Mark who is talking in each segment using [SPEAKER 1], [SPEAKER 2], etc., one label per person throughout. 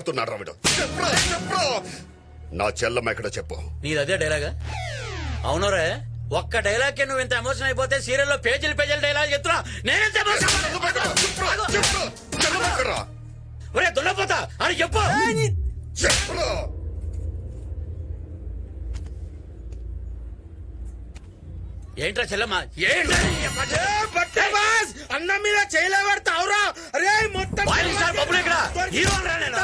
[SPEAKER 1] మాట్లాడుతున్నాడు రావిడు. నా చెల్లమ్మ ఎక్కడ చెప్పు?
[SPEAKER 2] నీది అదే డైలాగా అవునరే ఒక్క డైలాగ్కి నువ్వు ఇంత ఎమోషన్ అయిపోతే సీరియల్లో పేజీలు పేజీలు డైలాగ్ చెప్తున్నా. నేనెంత? ఒరే దున్నపోతా అని చెప్పు. ఏంట్రా చెల్లమ్మ? ఏంట్రా?
[SPEAKER 3] అన్న మీద చేయలేబడతావురా అరే మొత్తం
[SPEAKER 2] హీరో రా నేను.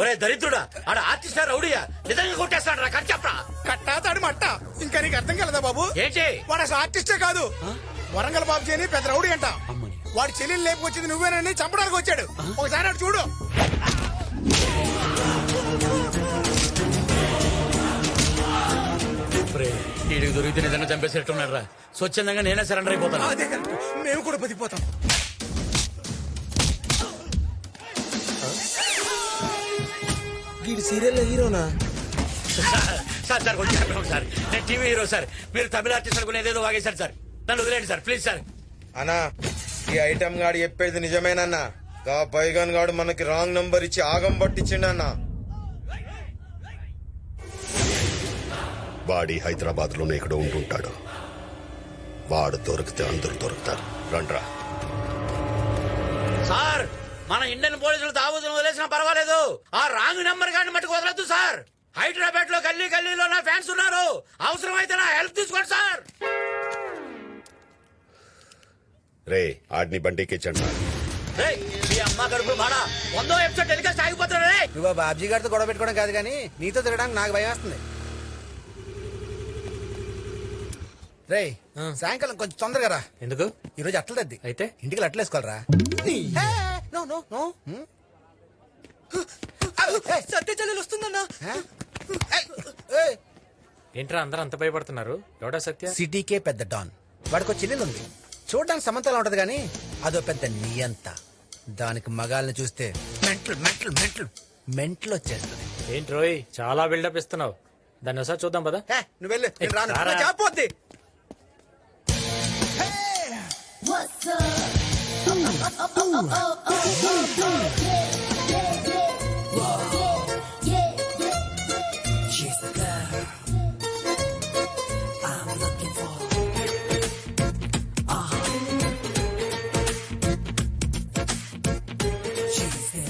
[SPEAKER 2] ఒరే దరిద్రుడా ఆడ ఆర్టిస్ట్ రౌడీయా? నిజంగా కొట్టేస్తాడు రా చెప్పరా
[SPEAKER 3] కట్టా తాడు మట్ట. ఇంకా నీకు అర్థం కలదా బాబు?
[SPEAKER 2] ఏంటి?
[SPEAKER 3] వాడు అసలు ఆర్టిస్టే కాదు. వరంగల్ బాబు అని పెద్ద రౌడీ అంట. వాడి చెల్లెలు లేపుకొచ్చింది నువ్వేనని చంపడానికి వచ్చాడు. ఒకసారి అటు చూడు.
[SPEAKER 2] వీడికి దొరికితే నిజంగా చంపేసేట్టున్నాడు రా. స్వచ్ఛందంగా నేనే సరెండర్ అయిపోతాను.
[SPEAKER 3] మేము కూడా బతికిపోతాం. వీడి సీరియల్ హీరోనా?
[SPEAKER 2] సార్ సార్ కొంచెం చెప్పండి సార్ నేను టీవీ హీరో సార్. మీరు తమిళ ఆర్టిస్ట్ అనుకుని ఏదేదో వాగేశారు సార్. నన్ను వదిలేండి సార్. Please sir.
[SPEAKER 4] అన్నా ఈ ఐటమ్ గాడు చెప్పేది నిజమేనన్నా. గా పైగాన్ గాడు మనకి రాంగ్ నంబర్ ఇచ్చి ఆగం పట్టించిండన్నా.
[SPEAKER 1] వాడి హైదరాబాద్లోనే ఇక్కడ ఉంటుంటాడు వాడు దొరికితే అందరూ దొరుకుతారు. రండ్రా.
[SPEAKER 2] సార్ మన ఇండియన్ పోలీసులు తాగుతున్న వదిలేసినా పర్వాలేదు. ఆ రాంగ్ నెంబర్ గాని మట్టుకు వదలొద్దు సార్. హైదరాబాద్లో గల్లీ గల్లీలో నా ఫ్యాన్స్ ఉన్నారు. అవసరమైతే నా హెల్ప్ తీసుకోండి సార్.
[SPEAKER 1] రే ఆడిని బండికిచ్చండి
[SPEAKER 2] రేయ్, మీ అమ్మ గడుపు మాడ వందో ఎపిసోడ్ టెలికాస్ట్ ఆగిపోతాడు రే
[SPEAKER 5] నువ్వు బాబ్జీ గారితో గొడవ పెట్టుకోవడం కాదు కానీ నీతో తిరగడానికి నాకు భయం వేస్తుంది. రేయ్ సాయంకాలం కొంచెం తొందరగా రా.
[SPEAKER 6] ఎందుకు?
[SPEAKER 5] ఈ రోజు అట్ల తద్ది.
[SPEAKER 6] అయితే?
[SPEAKER 5] ఇంటికి అట్లేసుకోవాలరా నో నో నో
[SPEAKER 3] వస్తుందన్నా.
[SPEAKER 6] ఏంట్రా అందరూ అంత భయపడుతున్నారు? ఎవడా సత్య?
[SPEAKER 5] సిటీకే పెద్ద డాన్. వాడికి ఒక చెల్లెలు ఉంది చూడడానికి సమంతలా ఉంటది కానీ అదో పెద్ద నియంత. దానికి మగాల్ని చూస్తే మెంటల్ మెంటల్ మెంటల్ మెంటల్ వచ్చేస్తుంది.
[SPEAKER 6] ఏంటి రోయ్ చాలా బిల్డప్ ఇస్తున్నావు. దాన్ని ఒకసారి చూద్దాం పదా.
[SPEAKER 5] హే, నువ్వు వెళ్ళు. నేను రాను.
[SPEAKER 6] రారా.
[SPEAKER 5] నా జాబ్ పోద్ది.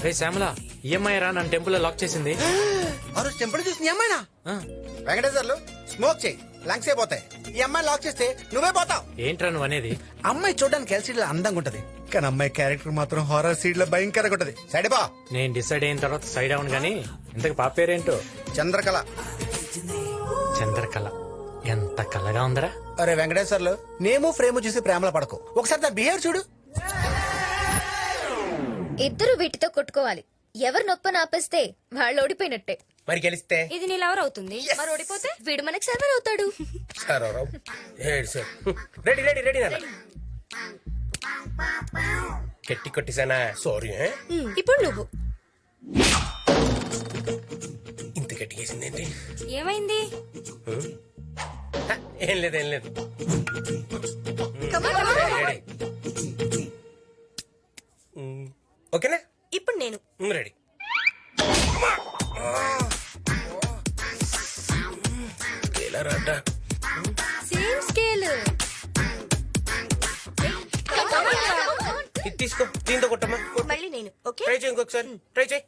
[SPEAKER 6] రే శ్యామల ఈఎంఐ రా నన్ను టెంపుల్ లాక్ చేసింది.
[SPEAKER 5] ఆ రోజు టెంపుల్ చూసి నీ? అమ్మాయినా
[SPEAKER 6] ఆ,
[SPEAKER 5] వెంకటేశ్వర్లు స్మోక్ చేయి. లంగ్స్ అయిపోతాయి ఈ అమ్మాయి లాక్ చేస్తే నువ్వే పోతావు.
[SPEAKER 6] ఏంట్రా నువ్వు అనేది?
[SPEAKER 5] అమ్మాయి చూడడానికి ఎల్సీడ్లో అందంగా ఉంటది. కానీ అమ్మాయి క్యారెక్టర్ మాత్రం హారర్ సీడ్లో భయంకరంగా ఉంటది. సైడ్ బా.
[SPEAKER 6] నేను డిసైడ్ అయిన తర్వాత సైడ్ అవును గానీ ఇంతకు పాప పేరేంటో?
[SPEAKER 5] చంద్రకళ.
[SPEAKER 6] చంద్రకళ. ఎంత కలగా ఉందరా.
[SPEAKER 5] అరే వెంకటేశ్వర్లు నేము ఫ్రేమ్ చూసి ప్రేమలో పడకు. ఒకసారి దాని బిహేవ్ చూడు.
[SPEAKER 7] ఇద్దరు వీటితో కొట్టుకోవాలి. ఎవరు నొప్పని ఆపేస్తే వాళ్ళు ఓడిపోయినట్టే.
[SPEAKER 3] మరి గెలిస్తే?
[SPEAKER 7] ఇది నీ లవర్ అవుతుంది. మరి ఓడిపోతే వీడు మనకి సర్వర్ అవుతాడు.
[SPEAKER 3] రెడీ రెడీ రెడీ నాన్న. గట్టి కొట్టేసానా సారీ
[SPEAKER 7] ఇప్పుడు నువ్వు.
[SPEAKER 3] ఇంత గట్టి వేసిందేంటి
[SPEAKER 7] ఏమైంది?
[SPEAKER 3] ఏం లేదు ఏం లేదు. రెడీ ఇది తీసుకో దీంతో కొట్టమ్మా.
[SPEAKER 7] మళ్ళీ నేను ఓకే?
[SPEAKER 3] ట్రై చేయి ఇంకొకసారి. ట్రై చేయి.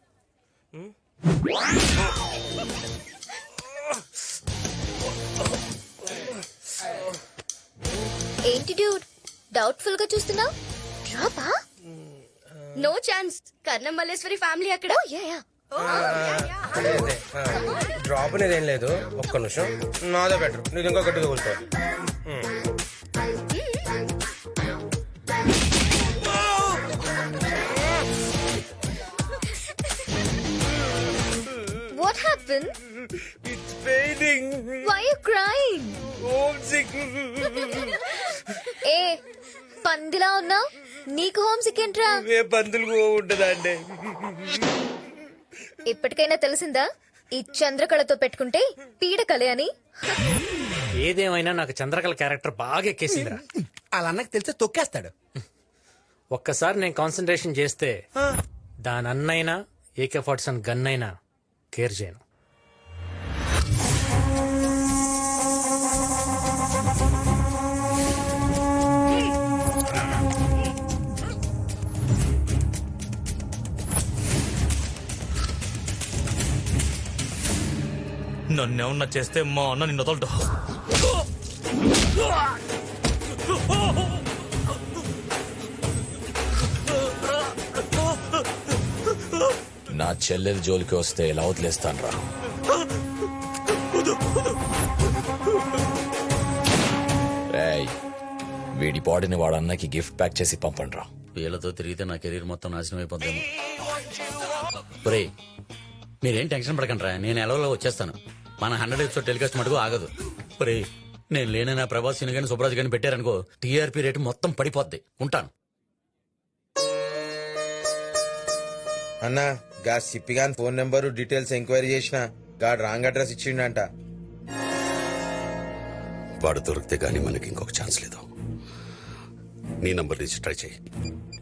[SPEAKER 7] ఏంటి డ్యూడ్ డౌట్ఫుల్గా చూస్తున్నావు డ్రాపా no chance Karnam Malleswari family అక్కడ. యా యా
[SPEAKER 3] డ్రాప్ అనేది ఏం లేదు. ఒక్క నిమిషం. నాదే బెటర్ నీది ఇంకో గట్టిగా
[SPEAKER 7] what happen
[SPEAKER 3] it's paining
[SPEAKER 7] why you crying
[SPEAKER 3] home sick
[SPEAKER 7] ఏ పందిలా ఉన్నావు? నీకు హోమ్ సిక్ ఏంట్రా?
[SPEAKER 3] ఏ పందులు ఉంటుందా అండి?
[SPEAKER 7] ఇప్పటికైనా తెలిసిందా? ఈ చంద్రకళతో పెట్టుకుంటే పీడకలే అని?
[SPEAKER 6] ఏదేమైనా నాకు చంద్రకళ క్యారెక్టర్ బాగా ఎక్కేసిందిరా.
[SPEAKER 5] అలా అన్నకి తెలిస్తే తొక్కేస్తాడు.
[SPEAKER 6] ఒక్కసారి నేను కాన్సన్ట్రేషన్ చేస్తే దాని అన్నైనా ఏకే ఫార్టీ సెవెన్ గన్ అయినా కేర్ చేయను
[SPEAKER 8] నన్నేమన్నా చేస్తే మా అన్న నిన్ను వదలడు.
[SPEAKER 9] నా చెల్లెలు జోలికి వస్తే ఎలా వదిలేస్తాను రా? వీడి బాడీని వాడు అన్నకి గిఫ్ట్ ప్యాక్ చేసి పంపండి రా.
[SPEAKER 2] వీళ్ళతో తిరిగితే నా కెరీర్ మొత్తం నాశనం అయిపోద్దేమో. ఒరే మీరేం టెన్షన్ పడకండి రా. నేను ఎలవలో వచ్చేస్తాను. మన హండ్రెడ్ ఎపిసోడ్ టెలికాస్ట్ మటుకు ఆగదు. ఒరే నేను లేని నా ప్రభాస్ సిని కానీ సుబ్రాజ్ కానీ పెట్టారనుకో టీఆర్పీ రేటు మొత్తం పడిపోద్ది. ఉంటాను.
[SPEAKER 4] అన్న గా సిప్పిగాన్ ఫోన్ నెంబరు డీటెయిల్స్ ఎంక్వైరీ చేసిన గాడు రాంగ్ అడ్రస్ ఇచ్చిండంట.
[SPEAKER 1] వాడు దొరికితే గానీ మనకి ఇంకొక ఛాన్స్ లేదు. నీ నంబర్ నుంచి ట్రై చేయి.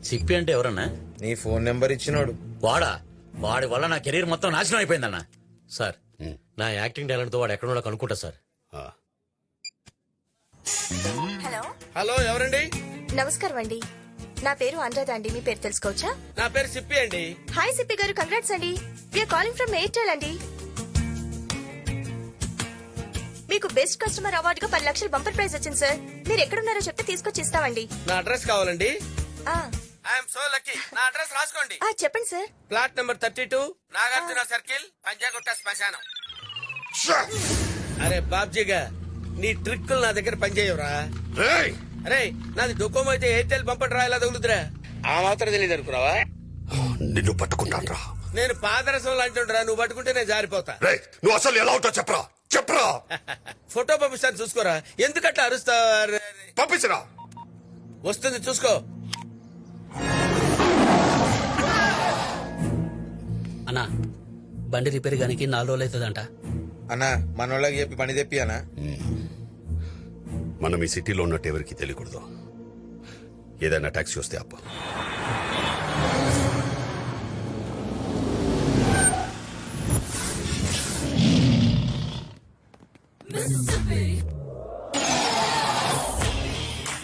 [SPEAKER 2] సిప్పి అంటే ఎవరన్నా?
[SPEAKER 4] నీ ఫోన్ నెంబర్ ఇచ్చినోడు.
[SPEAKER 2] వాడా? వాడి వల్ల నా కెరీర్ మొత్తం నాశనం అయిపోయిందన్న. సార్ నా యాక్టింగ్ టాలెంట్తో వాడు ఎక్కడ కనుక్కుంటా సార్.
[SPEAKER 7] హలో.
[SPEAKER 3] ఎవరండి?
[SPEAKER 7] నమస్కారం అండి నా పేరు అనురాధ అండి మీ పేరు తెలుసుకోవచ్చా?
[SPEAKER 3] నా పేరు సిప్పి అండి.
[SPEAKER 7] హాయ్ సిప్పి గారు కంగ్రాట్స్ అండి. వీఆర్ కాలింగ్ ఫ్రమ్ ఎయిర్టెల్ అండి. మీకు బెస్ట్ కస్టమర్ అవార్డుగా పది లక్షలు బంపర్ ప్రైజ్ వచ్చింది సార్ మీరు ఎక్కడున్నారో చెప్తే తీసుకొచ్చి ఇస్తామండి
[SPEAKER 3] నా అడ్రస్ కావాలండి?
[SPEAKER 7] ఆ,
[SPEAKER 3] ఐఎమ్ సో లక్కీ. నా అడ్రస్ రాసుకోండి.
[SPEAKER 7] ఆ, చెప్పండి sir
[SPEAKER 3] plot number thirty two Nagarjuna circle Panjagutta శ్మశానం. అరే బాబ్జీగా నీ ట్రిక్కులు నా దగ్గర పనిచేయవురా! అరే నాది డొకోమో అయితే ఎయిర్టెల్ పంపటి రా ఇలా తగులుతురా ఆ మాత్రం తెలియదు అనుకున్నావా?
[SPEAKER 1] నిన్ను పట్టుకుంటాను రా
[SPEAKER 3] నేను పాదరసం లాంటి నువ్వు పట్టుకుంటే నేను జారిపోతా.
[SPEAKER 1] నువ్వు అసలు ఎలా ఉంటావు చెప్పరా? చెప్పరా?
[SPEAKER 3] ఫోటో పంపిస్తాను చూసుకోరా. ఎందుకట్లా అరుస్తావు
[SPEAKER 1] పంపించరా?
[SPEAKER 3] వస్తుంది చూసుకో.
[SPEAKER 2] అన్నా బండి రిపేర్ గానికి నాలుగు రోజులు అవుతుందంట.
[SPEAKER 4] అన్న మనోళ్ళకి చెప్పి పని తెప్పి అన్న
[SPEAKER 1] మనం ఈ సిటీలో ఉన్నట్టు ఎవరికి తెలియకూడదు. ఏదైనా ట్యాక్సీ వస్తే అప్ప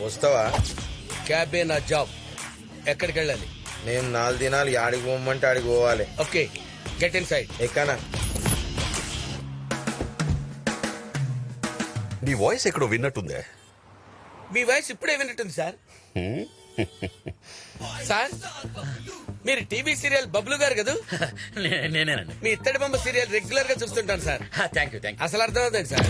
[SPEAKER 4] వస్తావా?
[SPEAKER 3] క్యాబే నా జాబ్. ఎక్కడికి వెళ్ళాలి
[SPEAKER 4] నేను నాలుగు దినాలు యాడికి పోమంటే ఆడికి పోవాలి.
[SPEAKER 3] ఓకే గెట్ ఇన్ సైడ్
[SPEAKER 4] ఎక్కనా?
[SPEAKER 1] నీ వాయిస్ ఎక్కడో విన్నట్టుందే.
[SPEAKER 3] మీ వాయిస్ ఇప్పుడే విన్నట్టుంది సార్. సార్ మీరు టీవీ సీరియల్ బబ్లు గారు కదా?
[SPEAKER 2] నేనేనండి.
[SPEAKER 3] మీ ఇత్తడి బొమ్మ సీరియల్ రెగ్యులర్గా చూస్తుంటాను సార్.
[SPEAKER 2] థ్యాంక్ యూ థ్యాంక్
[SPEAKER 3] అసలు అర్థమవుతుంది సార్.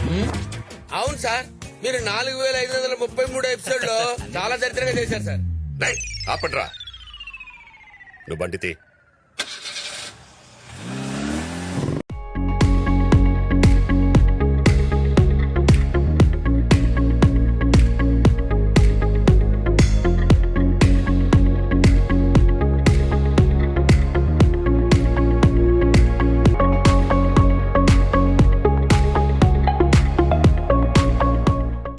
[SPEAKER 3] అవును సార్. మీరు నాలుగు వేల ఐదు వందల ముప్పై మూడు ఎపిసోడ్లో చాలా దరిద్రంగా చేశారు సార్.
[SPEAKER 1] రేయ్, ఆపండ్రా. నువ్వు బండితే